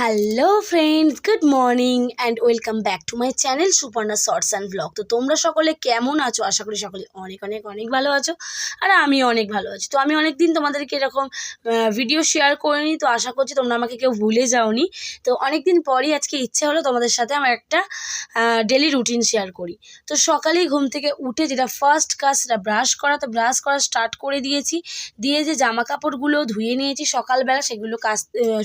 Hello friends good morning and welcome back to my channel Suparna shorts and vlog তো তোমরা সকলে কেমন আছো? আশা করি সকলে অনেক অনেক অনেক ভালো আছো আর আমি অনেক ভালো আছি। তো আমি অনেক দিন তোমাদেরকে এরকম ভিডিও শেয়ার করিনি, তো আশা করছি তোমরা আমাকে কেউ ভুলে যাওনি। তো অনেক দিন পরই আজকে ইচ্ছে হলো তোমাদের সাথে আমার একটা ডেলি রুটিন শেয়ার করি। তো সকালেই ঘুম থেকে উঠে যেটা ফার্স্ট কাজ, সেটা ব্রাশ করা। তো ব্রাশ করা স্টার্ট করে দিয়েছি। দিয়ে যে জামা কাপড়গুলো ধুয়ে নিয়েছি সকালবেলা, সেগুলো কাচ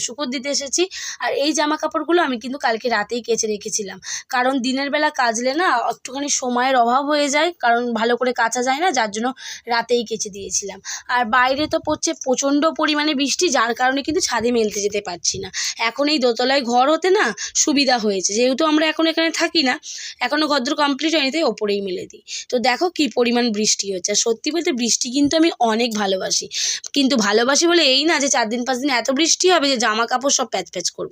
শুকোর দিতে এসেছি। আর এই জামা কাপড়গুলো আমি কিন্তু কালকে রাতেই কেচে রেখেছিলাম। কারণ দিনের বেলা কাচলে না একটুখানি সময়ের অভাব হয়ে যায়, কারণ ভালো করে কাচা যায় না, যার জন্য রাতেই কেচে দিয়েছিলাম। আর বাইরে তো পড়ছে প্রচণ্ড পরিমাণে বৃষ্টি, যার কারণে কিন্তু ছাদে মেলতে যেতে পারছি না। এখন এই দোতলায় ঘর হতে না সুবিধা হয়েছে। যেহেতু আমরা এখন এখানে থাকি না এখনও ঘরদোর কমপ্লিট হয়নি, তাই ওপরেই মেলে দিই। তো দেখো কি পরিমাণ বৃষ্টি হচ্ছে। আর সত্যি বলতে বৃষ্টি কিন্তু আমি অনেক ভালোবাসি। কিন্তু ভালোবাসি বলে এই না যে চার দিন, পাঁচ দিন এত বৃষ্টি হবে যে জামা কাপড় সব প্যাচ প্যাচ করবে।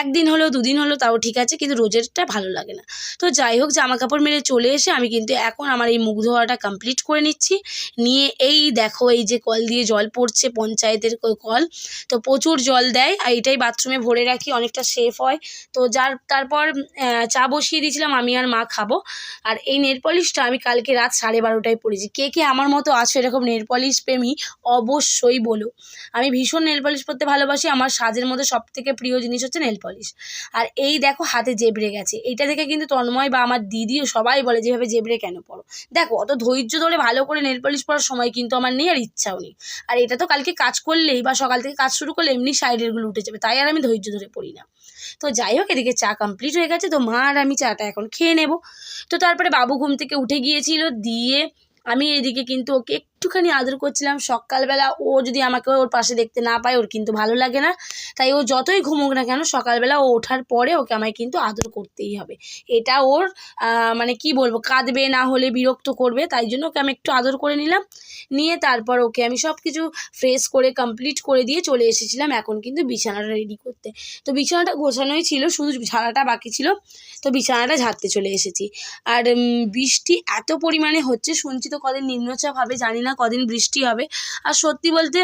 একদিন হলেও, দুদিন হলেও তাও ঠিক আছে, কিন্তু রোজেরটা ভালো লাগে না। তো যাই হোক, জামা কাপড় মেলে চলে এসে আমি কিন্তু এখন আমার এই মুখ ধোয়াটা কমপ্লিট করে নিচ্ছি। নিয়ে এই দেখো, এই যে কল দিয়ে জল পড়ছে, পঞ্চায়েতের কল। তো প্রচুর জল দেয়, আর এটাই বাথরুমে ভরে রাখি, অনেকটা সেফ হয়। তো যার, তারপর চা বসিয়ে দিয়েছিলাম, আমি আর মা খাব। আর এই নেল পলিশটা আমি কালকে রাত সাড়ে বারোটায় পড়েছি কে কে আমার মতো আছো এরকম নেল পলিশ প্রেমী, অবশ্যই বলো। আমি ভীষণ নেল পলিশ পরতে ভালোবাসি, আমার সাজের মধ্যে সব থেকে প্রিয় জিনিস হচ্ছে নেল পলিশ আর এই দেখো হাতে জেবড়ে গেছে। এইটা দেখে কিন্তু তন্ময় বা আমার দিদিও সবাই বলে, যেভাবে জেবড়ে কেন পড়ো? দেখো, অত ধৈর্য ধরে ভালো করে নেল পলিশ পড়ার সময় কিন্তু আমার নেই আর ইচ্ছাও নেই। আর এটা তো কালকে কাজ করলেই বা সকাল থেকে কাজ শুরু করলে এমনি সাইডেরগুলো উঠে যাবে, তাই আর আমি ধৈর্য ধরে পড়ি না। তো যাই হোক, এদিকে চা কমপ্লিট হয়ে গেছে। তো মা আর আমি চাটা এখন খেয়ে নেব। তো তারপরে বাবু ঘুম থেকে উঠে গিয়েছিল, দিয়ে আমি এদিকে কিন্তু ওকে একটুখানি আদর করছিলাম। সকালবেলা ও যদি আমাকে ওর পাশে দেখতে না পায়, ওর কিন্তু ভালো লাগে না। তাই ও যতই ঘুমুক না কেন, সকালবেলা ও ওঠার পরে ওকে আমায় কিন্তু আদর করতেই হবে। এটা ওর মানে কি বলব, কাঁদবে, না হলে বিরক্ত করবে, তাই জন্য ওকে আমি একটু আদর করে নিলাম। নিয়ে তারপর ওকে আমি সব কিছু ফ্রেশ করে কমপ্লিট করে দিয়ে চলে এসেছিলাম এখন কিন্তু বিছানাটা রেডি করতে। তো বিছানাটা গোছানোই ছিল, শুধু ঝাড়াটা বাকি ছিল। তো বিছানাটা ঝাড়তে চলে এসেছি। আর বৃষ্টি এত পরিমাণে হচ্ছে, শুনছি তো কদিন নিম্নচাপ হবে, জানি না কদিন বৃষ্টি হবে। আর সত্যি বলতে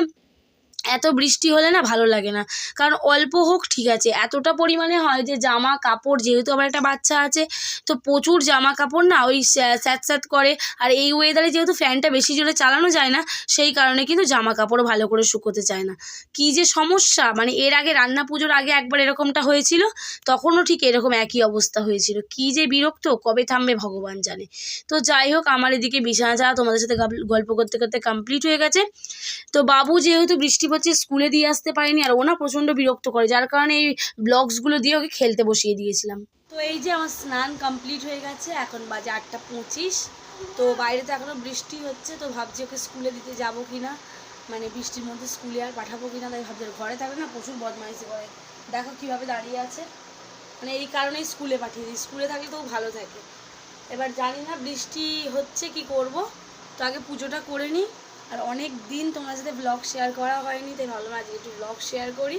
এত বৃষ্টি হলে না ভালো লাগে না। কারণ অল্প হোক ঠিক আছে, এতটা পরিমাণে হয় যে জামা কাপড় যেহেতু আমার একটা বাচ্চা আছে, তো প্রচুর জামা কাপড় না ওই স্যা- স্যাঁত স্যাঁত করে, আর এই ওয়েদারে যেহেতু ফ্যানটা বেশি জোরে চালানো যায় না, সেই কারণে কিন্তু জামা কাপড় ভালো করে শুকোতে চায় না। কী যে সমস্যা মানে এর আগে রান্না পুজোর আগে একবার এরকমটা হয়েছিল, তখনও ঠিক এরকম একই অবস্থা হয়েছিল। কী যে বিরক্ত, কবে থামবে ভগবান জানে। তো যাই হোক, আমার এদিকে বিছানা যাওয়া তোমাদের সাথে গল্প করতে করতে কমপ্লিট হয়ে গেছে। তো বাবু যেহেতু বৃষ্টি পড়ছে স্কুলে দিয়ে আসতে পারিনি আর ও না প্রচণ্ড বিরক্ত করে, যার কারণে এই ব্লগসগুলো দিয়ে ওকে খেলতে বসিয়ে দিয়েছিলাম। তো এই যে আমার স্নান কমপ্লিট হয়ে গেছে, এখন বাজে আটটা পঁচিশ। তো বাইরে তো এখনও বৃষ্টি হচ্ছে, তো ভাবছি ওকে স্কুলে দিতে যাব কি না মানে বৃষ্টির মধ্যে স্কুলে আর পাঠাবো কি না তাই ভাবছি ঘরে থাকলে না প্রচুর বদমাইশি করে। দেখো কীভাবে দাঁড়িয়ে আছে। মানে এই কারণেই স্কুলে পাঠিয়ে দিই, স্কুলে থাকলে তো ভালো থাকে। এবার জানি না বৃষ্টি হচ্ছে কি করব। তো আগে পুজোটা করে নিই আর অনেক দিন তোমার সাথে ব্লগ শেয়ার করা হয়নি তাই ভাবলাম আজকে একটু ব্লগ শেয়ার করি।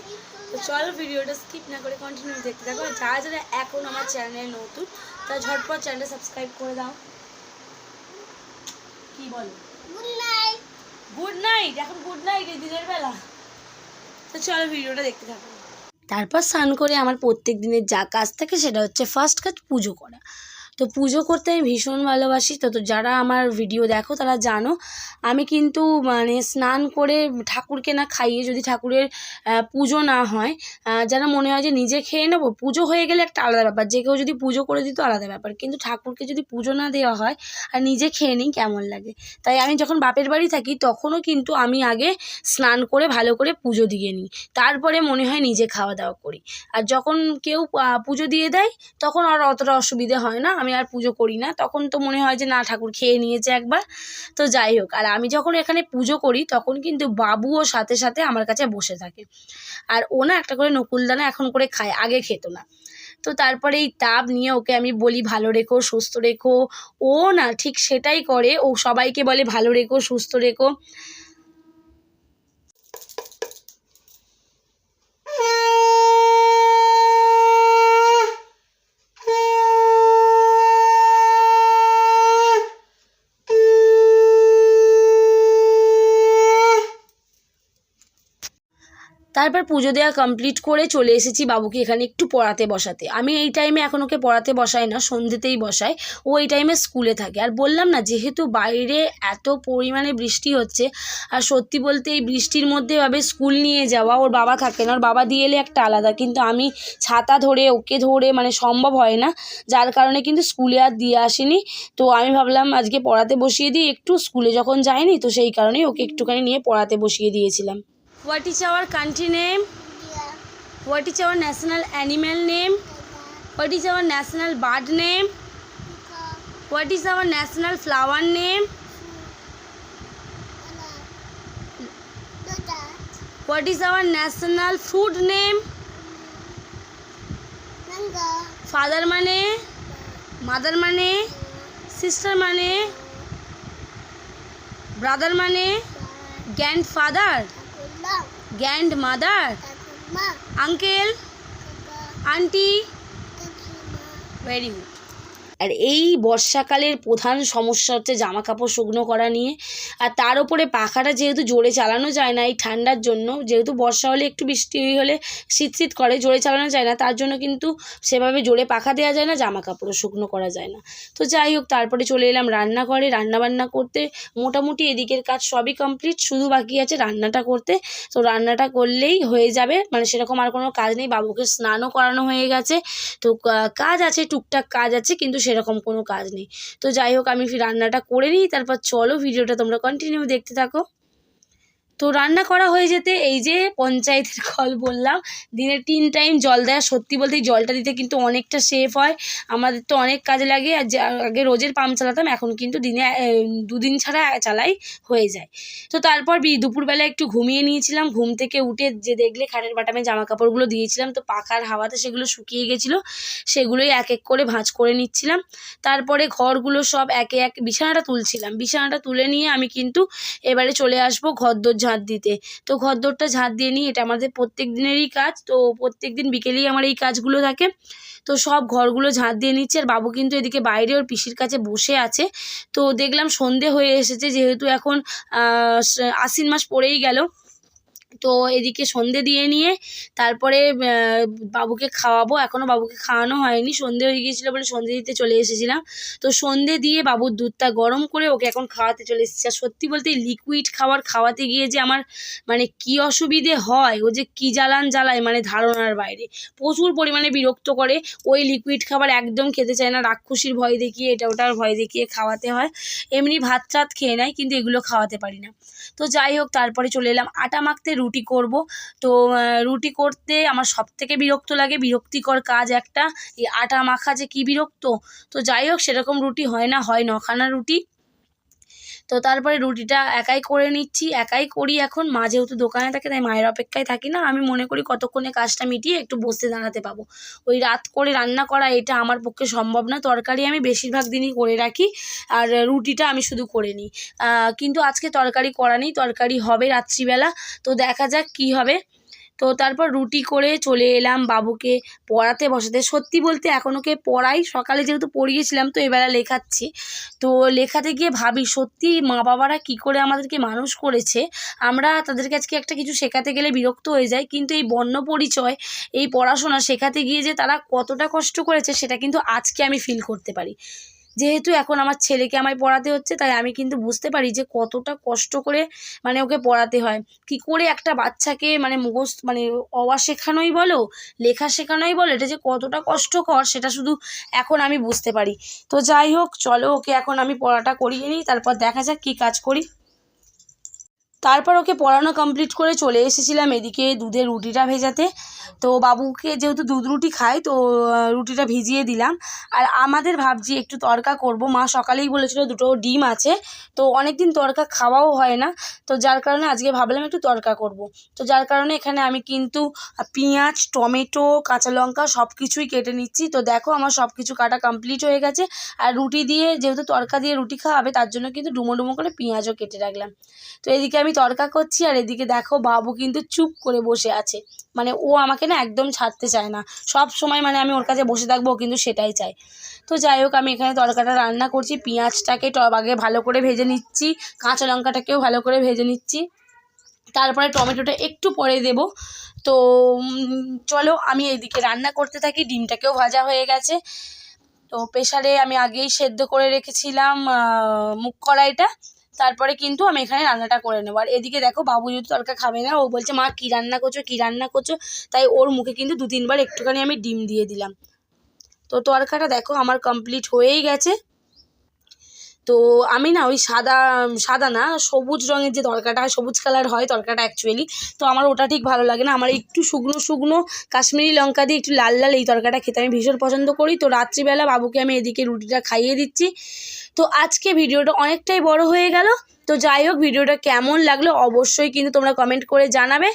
তো চলো ভিডিওটা স্কিপ না করে কন্টিনিউ দেখতে থাকো। আর যারা যারা এখন আমার চ্যানেলে নতুন তারা ঝটপট চ্যানেলটা সাবস্ক্রাইব করে দাও। কি বলো? গুড নাইট এখন গুড নাইট এই দিনের বেলা। তো চলো ভিডিওটা দেখতে থাকো। তারপর স্নান করে আমার প্রত্যেক দিনের যা কাজ থাকে সেটা হচ্ছে ফার্স্ট কাজ পুজো করা। তো পুজো করতে আমি ভীষণ ভালোবাসি। তো যারা আমার ভিডিও দেখো, তারা জানো, আমি কিন্তু মানে স্নান করে ঠাকুরকে না খাইয়ে যদি ঠাকুরের পুজো না হয় যেন মনে হয় যে নিজে খেয়ে নেব। পুজো হয়ে গেলে একটা আলাদা ব্যাপার, যে কেউ যদি পুজো করে দিত আলাদা ব্যাপার। কিন্তু ঠাকুরকে যদি পুজো না দেওয়া হয় আর নিজে খেয়ে নিই, কেমন লাগে? তাই আমি যখন বাপের বাড়ি থাকি, তখনও কিন্তু আমি আগে স্নান করে ভালো করে পুজো দিয়ে নিই। তারপরে মনে হয় নিজে খাওয়া দাওয়া করি। আর যখন কেউ পুজো দিয়ে দেয়, তখন আর অতটা অসুবিধে হয় না। আমি আর পুজো করি না। তখন তো মনে হয় যে, না, ঠাকুর খেয়ে নিয়েছে একবার। তো যাই হোক, আর আমি যখন এখানে পুজো করি, তখন কিন্তু বাবুও সাথে সাথে আমার কাছে বসে থাকে। আর ও না একটা করে নকুলদানা এখন করে খায়, আগে খেত না। তো তারপরে এই তাপ নিয়ে ওকে আমি বলি, ভালো রেখো, সুস্থ রেখো। ও না ঠিক সেটাই করে, ও সবাইকে বলে, ভালো রেখো, সুস্থ রেখো। তারপর পুজো দেওয়া কমপ্লিট করে চলে এসেছি বাবুকে এখানে একটু পড়াতে বসাতে। আমি এই টাইমে এখন ওকে পড়াতে বসাই না, সন্ধ্যেতেই বসাই। ও এই টাইমে স্কুলে থাকে। আর বললাম না, যেহেতু বাইরে এত পরিমাণে বৃষ্টি হচ্ছে, আর সত্যি বলতে এই বৃষ্টির মধ্যে এভাবে স্কুল নিয়ে যাওয়া, ওর বাবা থাকে না, ওর বাবা দিয়ে এলে একটা আলাদা। কিন্তু আমি ছাতা ধরে, ওকে ধরে মানে সম্ভব হয় না। যার কারণে কিন্তু স্কুলে আর দিয়ে আসিনি। তো আমি ভাবলাম আজকে পড়াতে বসিয়ে দিই, একটু স্কুলে যখন যায়নি তো সেই কারণেই ওকে একটুখানি নিয়ে পড়াতে বসিয়ে দিয়েছিলাম। What is our country name? India. What is our national animal name? Tiger. What is our national bird name? Peacock. What is our national flower name? Yeah. What is our national food name? Mango. Father mane? Mother mane? Sister mane? Brother mane? Grandfather? grandmother uncle auntie very good আর এই বর্ষাকালের প্রধান সমস্যা হচ্ছে জামা কাপড় শুকনো করা নিয়ে। আর তার উপরে পাখাটা যেহেতু জোরে চালানো যায় না এই ঠান্ডার জন্য, যেহেতু বর্ষা হলে একটু বৃষ্টি হলে শীত শীত করে, জোরে চালানো যায় না, তার জন্য কিন্তু সেভাবে জোরে পাখা দেওয়া যায় না জামা কাপড়ও শুকনো করা যায় না। তো যাই হোক, তারপরে চলে এলাম রান্নাঘরে রান্না বান্না করতে। মোটামুটি এদিকের কাজ সবই কমপ্লিট, শুধু বাকি আছে রান্নাটা করতে। তো রান্নাটা করলেই হয়ে যাবে মানে সেরকম আর কোনো কাজ নেই, বাবুকে স্নানও করানো হয়ে গেছে। তো কাজ আছে, টুকটাক কাজ আছে, কিন্তু সেরকম কোনো কাজ নেই। তো যাই হোক, আমি রান্নাটা করে নিই, তারপর চলো ভিডিওটা তোমরা কন্টিনিউ দেখতে থাকো। তো রান্না করা হয়ে যেতে এই যে পঞ্চায়েতের কল বললাম দিনে তিন টাইম জল দেয় সত্যি বলতে জলটা দিতে কিন্তু অনেকটা সেফ হয়। আমাদের তো অনেক কাজে লাগে, আর আগে রোজের পাম্প চালাতাম, এখন কিন্তু দিনে দুদিন ছাড়া চালাই হয়ে যায়। তো তারপর দুপুরবেলা একটু ঘুমিয়ে নিয়েছিলাম, ঘুম থেকে উঠে যে দেখলে খাটের বাটামে জামা কাপড়গুলো দিয়েছিলাম, তো পাখার হাওয়াতে সেগুলো শুকিয়ে গেছিল, সেগুলোই এক এক করে ভাঁজ করে নিচ্ছিলাম। তারপরে ঘরগুলো সব একে এক বিছানাটা তুলছিলাম। বিছানাটা তুলে নিয়ে আমি কিন্তু এবারে চলে আসব ঘর ঘরদোর ঝাঁট দিতে। তো ঘরদোরটা ঝাঁট দিয়ে নিই, এটা আমাদের প্রত্যেক দিনেরই কাজ। তো প্রত্যেক দিন বিকেলেই আমার এই কাজগুলো থাকে। তো সব ঘরগুলো ঝাঁট দিয়ে নিচ্ছে। আর বাবু কিন্তু এদিকে বাইরে, ওর পিসির কাছে বসে আছে। তো দেখলাম সন্ধে হয়ে এসেছে, যেহেতু এখন আশ্বিন মাস পড়েই গেল। তো এদিকে সন্ধে দিয়ে নিয়ে তারপরে বাবুকে খাওয়াবো। এখনও বাবুকে খাওয়ানো হয়নি। সন্ধে হয়ে গিয়েছিল বলে সন্ধে দিতে চলে এসেছিলাম। তো সন্ধে দিয়ে বাবুর দুধটা গরম করে ওকে এখন খাওয়াতে চলে এসেছি। আর সত্যি বলতে লিকুইড খাবার খাওয়াতে গিয়ে যে আমার মানে কি অসুবিধে হয়, ও যে কি জ্বালান জ্বালায় মানে ধারণার বাইরে। প্রচুর পরিমাণে বিরক্ত করে ওই লিকুইড খাবার একদম খেতে চায় না। রাক্ষসীর ভয় দেখিয়ে এটা ওটার ভয় দেখিয়ে খাওয়াতে হয়। এমনি ভাত টাত খেয়ে নেয়, কিন্তু এগুলো খাওয়াতে পারি না। তো যাই হোক, তারপরে চলে এলাম। আটা মাখতে রুটি করব। তো রুটি করতে আমার সব থেকে বিরক্ত লাগে, বিরক্তিকর কাজ একটা, এই আটা মাখা যে কী বিরক্ত? তো যাই হোক, সেরকম রুটি হয় না, হয় নখানা রুটি। তো তারপরে রুটিটা একাই করে নিচ্ছি, একাই করি এখন। মা যেহেতু দোকানে থাকে, তাই মায়ের অপেক্ষায় থাকি না। আমি মনে করি কতক্ষণে কাজটা মিটিয়ে একটু বসে দাঁড়াতে পাবো। ওই রাত করে রান্না করা, এটা আমার পক্ষে সম্ভব না। তরকারি আমি বেশিরভাগ দিনই করে রাখি আর রুটিটা আমি শুধু করে নিই। কিন্তু আজকে তরকারি করা নেই। তরকারি হবে রাত্রিবেলা। তো দেখা যাক কি হবে। তো তারপর রুটি করে চলে এলাম বাবুকে পড়াতে বসাতে। সত্যি বলতে এখন ওকে পড়াই, সকালে যেহেতু পড়িয়েছিলাম তো এবেলা লেখাচ্ছি। তো লেখাতে গিয়ে ভাবি, সত্যি মা বাবারা কি করে আমাদেরকে মানুষ করেছে? আমরা তাদের কাছকে একটা কিছু শেখাতে গেলে বিরক্ত হয়ে যাই, কিন্তু এই বর্ণ পরিচয়, এই পড়াশোনা শেখাতে গিয়ে যে তারা কতটা কষ্ট করেছে, সেটা কিন্তু আজকে আমি ফিল করতে পারি। যেহেতু এখন আমার ছেলেকে আমায় পড়াতে হচ্ছে, তাই আমি কিন্তু বুঝতে পারি যে কতটা কষ্ট করে মানে ওকে পড়াতে হয়। কি করে একটা বাচ্চাকে মানে মুখস্থ মানে অওয়া শেখানোই বলো, লেখা শেখানোই বলো, এটা যে কতটা কষ্টকর সেটা শুধু এখন আমি বুঝতে পারি। তো যাই হোক, চলো ওকে এখন আমি পড়াটা করিয়ে নিই, তারপর দেখা যাক কী কাজ করি। তারপর ওকে পড়ানো কমপ্লিট করে চলে এসেছিলাম এদিকে দুধের রুটিটা ভেজাতে। তো বাবুকে যেহেতু দুধ রুটি খায় তো রুটিটা ভিজিয়ে দিলাম। আর আমাদের ভাবছি একটু তরকা করব। মা সকালেই বলেছিল দুটো ডিম আছে, তো অনেক দিন তরকা খাওয়াও হয় না। তো যার কারণে আজকে ভাবলাম একটু তরকা করব। তো যার কারণে এখানে আমি কিন্তু পেঁয়াজ, টমেটো, কাঁচা লঙ্কা সব কিছুই কেটে নিচ্ছি। তো দেখো আমার সব কিছু কাটা কমপ্লিট হয়ে গেছে। আর রুটি দিয়ে যেহেতু তরকা দিয়ে রুটি খাওয়াবে, তার জন্য কিন্তু ডুমো ডুমো করে পেঁয়াজও কেটে রাখলাম। তো এদিকে আমি তরকা করছি, আর এদিকে দেখো বাবু কিন্তু চুপ করে বসে আছে। মানে ও আমাকে না একদম ছাড়তে চায় না। সব সময় মানে আমি ওর কাছে বসে থাকব কিন্তু সেটাই চাই তো যাই হোক, আমি এখানে তরকাটা রান্না করছি, পেঁয়াজটাকে টব আগে ভালো করে ভেজে নিচ্ছি, কাঁচা লঙ্কাটাকেও ভালো করে ভেজে নিচ্ছি। তারপরে টমেটোটা একটু পরে দেব। তো চলো আমি এইদিকে রান্না করতে থাকি, ডিমটাকেও ভাজা হয়ে গেছে। তো প্রেশারে আমি আগেই সেদ্ধ করে রেখেছিলাম মুখ কড়াইটা। তারপরে কিন্তু আমি এখানে রান্নাটা করে নেব। আর এদিকে দেখো বাবু যদি তরকা খাবে না, ও বলছে, মা, কি রান্না করছ, কি রান্না করছ? তাই ওর মুখে কিন্তু দু তিনবার একটুখানি আমি ডিম দিয়ে দিলাম। তো তরকাটা দেখো আমার কমপ্লিট হয়েই গেছে। তো আমি না ওই সাদা সাদা না, সবুজ রঙের যে তরকাটা হয়, সবুজ কালার হয় তরকাটা অ্যাকচুয়ালি তো আমার ওটা ঠিক ভালো লাগে না। আমার একটু শুকনো শুকনো কাশ্মীরি লঙ্কা দিয়ে একটু লাল লাল এই তরকাটা খেতে আমি ভীষণ পছন্দ করি। তো রাত্রিবেলা বাবুকে আমি এদিকে রুটিটা খাইয়ে দিচ্ছি। তো আজকে ভিডিওটা অনেকটাই বড় হয়ে গেল। তো যাই হোক, ভিডিওটা কেমন লাগল অবশ্যই কিন্তু তোমরা কমেন্ট করে জানাবে।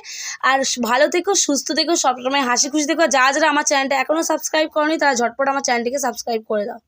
আর ভালো থেকো, সুস্থ থেকো, সবসময় হাসি খুশি থেকো। যা যারা আমার চ্যানেলটা এখনও সাবস্ক্রাইব করনি, তারা ঝটপট আমার চ্যানেলটিকে সাবস্ক্রাইব করে দাও।